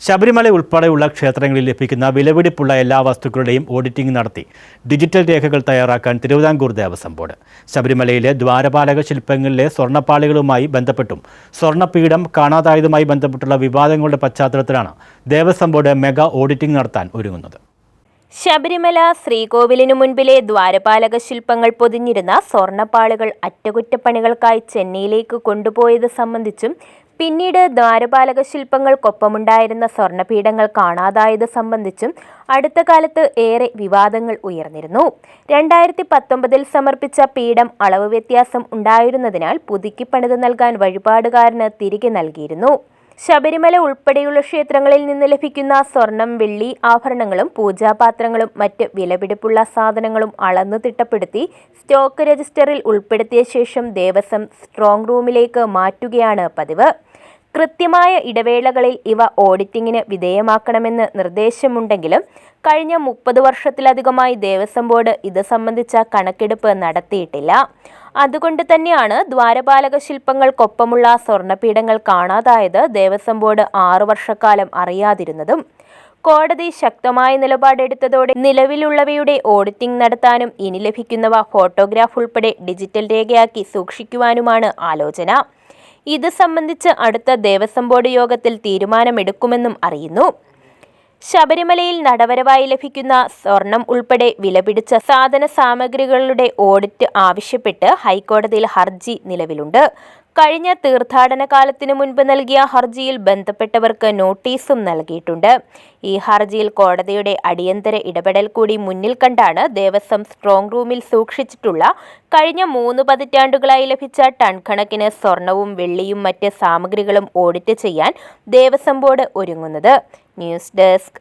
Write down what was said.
ശബരിമല ഉൾപ്പെടെയുള്ള ക്ഷേത്രങ്ങളിൽ ലഭിക്കുന്ന വിലപിടിപ്പുള്ള എല്ലാ വസ്തുക്കളുടെയും ഓഡിറ്റിംഗ് നടത്തി ഡിജിറ്റൽ രേഖകൾ തയ്യാറാക്കാൻ തിരുവിതാംകൂർ ദേവസ്വം ബോർഡ്. ശബരിമലയിലെ ദ്വാരപാലക ശില്പങ്ങളിലെ സ്വർണപ്പാളികളുമായി ബന്ധപ്പെട്ടും സ്വർണപീഠം കാണാതായതുമായി ബന്ധപ്പെട്ടുള്ള വിവാദങ്ങളുടെ പശ്ചാത്തലത്തിലാണ് ദേവസ്വം ബോർഡ് മെഗാ ഓഡിറ്റിംഗ് നടത്താൻ ഒരുങ്ങുന്നത്. ശബരിമല ശ്രീകോവിലിനു മുൻപിലെ ദ്വാരപാലക ശില്പങ്ങൾ പൊതിഞ്ഞിരുന്ന സ്വർണപ്പാളുകൾ അറ്റകുറ്റപ്പണികൾക്കായി ചെന്നൈയിലേക്ക് കൊണ്ടുപോയത് സംബന്ധിച്ചും പിന്നീട് ദ്വാരപാലക ശില്പങ്ങൾക്കൊപ്പമുണ്ടായിരുന്ന സ്വർണപീഠങ്ങൾ കാണാതായത് സംബന്ധിച്ചും അടുത്ത കാലത്ത് ഏറെ വിവാദങ്ങൾ ഉയർന്നിരുന്നു. രണ്ടായിരത്തി പത്തൊമ്പതിൽ സമർപ്പിച്ച പീഠം അളവ് വ്യത്യാസം ഉണ്ടായിരുന്നതിനാൽ പുതുക്കി പണിത് നൽകാൻ വഴിപാടുകാരന് തിരികെ നൽകിയിരുന്നു. ശബരിമല ഉൾപ്പെടെയുള്ള ക്ഷേത്രങ്ങളിൽ നിന്ന് ലഭിക്കുന്ന സ്വർണം വെള്ളി ആഭരണങ്ങളും പൂജാപാത്രങ്ങളും മറ്റ് വിലപിടിപ്പുള്ള സാധനങ്ങളും അളന്നു തിട്ടപ്പെടുത്തി സ്റ്റോക്ക് രജിസ്റ്ററിൽ ഉൾപ്പെടുത്തിയ ശേഷം ദേവസ്വം സ്ട്രോങ് റൂമിലേക്ക് മാറ്റുകയാണ് പതിവ്. കൃത്യമായ ഇടവേളകളിൽ ഇവ ഓഡിറ്റിംഗിന് വിധേയമാക്കണമെന്ന് നിർദ്ദേശമുണ്ടെങ്കിലും കഴിഞ്ഞ മുപ്പത് വർഷത്തിലധികമായി ദേവസ്വം ബോർഡ് ഇത് സംബന്ധിച്ച കണക്കെടുപ്പ് നടത്തിയിട്ടില്ല. അതുകൊണ്ട് തന്നെയാണ് ദ്വാരപാലക ശില്പങ്ങൾക്കൊപ്പമുള്ള സ്വർണപീഠങ്ങൾ കാണാതായത് ദേവസ്വം ബോർഡ് ആറു വർഷക്കാലം അറിയാതിരുന്നതും. കോടതി ശക്തമായ നിലപാടെടുത്തതോടെ നിലവിലുള്ളവയുടെ ഓഡിറ്റിംഗ് നടത്താനും ഇനി ലഭിക്കുന്നവ ഫോട്ടോഗ്രാഫ് ഉൾപ്പെടെ ഡിജിറ്റൽ രേഖയാക്കി സൂക്ഷിക്കുവാനുമാണ് ആലോചന. ഇത് സംബന്ധിച്ച് അടുത്ത ദേവസ്വം ബോർഡ് യോഗത്തിൽ തീരുമാനമെടുക്കുമെന്നും അറിയുന്നു ശബരിമലയിൽ നടവരവായി ലഭിക്കുന്ന സ്വർണം ഉൾപ്പെടെ വിലപിടിച്ച സാധന സാമഗ്രികളുടെ ഓഡിറ്റ് ആവശ്യപ്പെട്ട് ഹൈക്കോടതിയിൽ ഹർജി നിലവിലുണ്ട്. കഴിഞ്ഞ തീർത്ഥാടന കാലത്തിനു മുൻപ് നൽകിയ ഹർജിയിൽ ബന്ധപ്പെട്ടവർക്ക് നോട്ടീസും നൽകിയിട്ടുണ്ട്. ഈ ഹർജിയിൽ കോടതിയുടെ അടിയന്തര ഇടപെടൽ കൂടി മുന്നിൽ കണ്ടാണ് ദേവസ്വം സ്ട്രോങ് റൂമിൽ സൂക്ഷിച്ചിട്ടുള്ള കഴിഞ്ഞ മൂന്ന് പതിറ്റാണ്ടുകളായി ലഭിച്ച ടൺ കണക്കിന് സ്വർണവും വെള്ളിയും മറ്റ് സാമഗ്രികളും ഓഡിറ്റ് ചെയ്യാൻ ദേവസ്വം ബോർഡ് ഒരുങ്ങുന്നത്. News desk